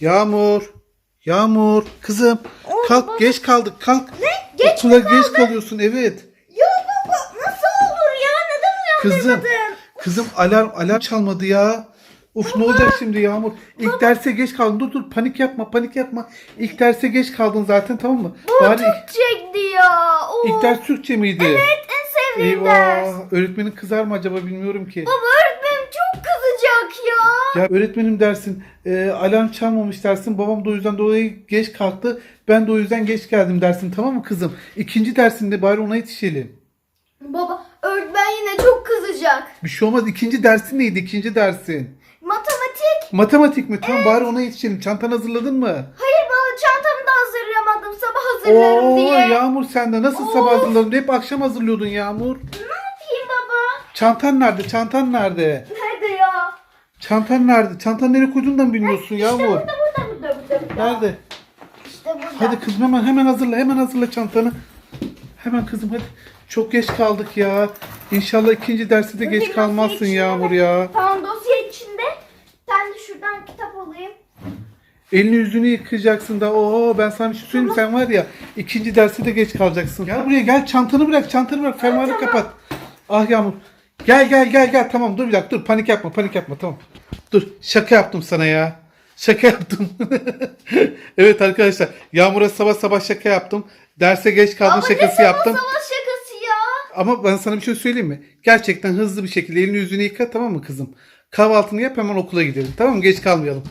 Yağmur. Yağmur. Kızım. Kalk geç kaldık kalk. Ne? Geç Okula geç kalıyorsun evet. Ya baba nasıl olur ya? Neden Kızım. uyandırmadın? Kızım alarm alarm çalmadı ya. Uf ne olacak şimdi Yağmur? İlk derse geç kaldın. Dur dur panik yapma panik yapma. İlk derse geç kaldın zaten tamam mı? Baba Bari ilk, Türkçeydi ya. Oo. ilk ders Türkçe miydi? Evet en sevdiğim ders. Eyvah. Öğretmenin kızar mı acaba bilmiyorum ki. Baba öğretmenim çok kızacak ya. Ya öğretmenim dersin e, alarm çalmamış dersin babam da o yüzden dolayı geç kalktı ben de o yüzden geç geldim dersin tamam mı kızım? İkinci dersinde bari ona yetişelim. Baba öğretmen yine çok kızacak. Bir şey olmaz ikinci dersin neydi ikinci dersin? Matematik. Matematik mi? Tamam bari ona yetişelim. Çantanı hazırladın mı? Hayır baba çantamı da hazırlamadım. Sabah hazırlarım Oo diye. Yağmur sen de nasıl sabah hazırladın? Hep akşam hazırlıyordun Yağmur. Ne yapayım baba? Çantan nerede? Çantan nerede? Ya? Çantan nerede? Çantanı nereye koyduğunu da mı bilmiyorsun Yağmur? Burada burada burada burada. burada. Nerede? İşte burada. Hadi kızım hemen hemen hazırla. Hemen hazırla çantanı. Hemen kızım hadi. Çok geç kaldık ya. İnşallah ikinci derste de geç dosya kalmazsın içinde Yağmur ya. Tamam dosya içinde. Ben de şuradan kitap alayım. Elini yüzünü yıkayacaksın da. Oo ben sana bir şey söyleyeyim sen var ya ikinci derste de geç kalacaksın. Gel buraya gel çantanı bırak çantanı bırak fermuarı kapat. Ah Yağmur. Gel gel gel gel tamam dur bir dakika dur panik yapma panik yapma tamam. Dur şaka yaptım sana ya. Şaka yaptım. evet arkadaşlar Yağmur'a sabah sabah şaka yaptım. Derse geç kaldım Ama ne şakası sabah yaptım. sabah şakası ya. Ama ben sana bir şey söyleyeyim mi? Gerçekten hızlı bir şekilde elini yüzünü yıka tamam mı kızım? Kahvaltını yap hemen okula gidelim. Tamam mı? Geç kalmayalım.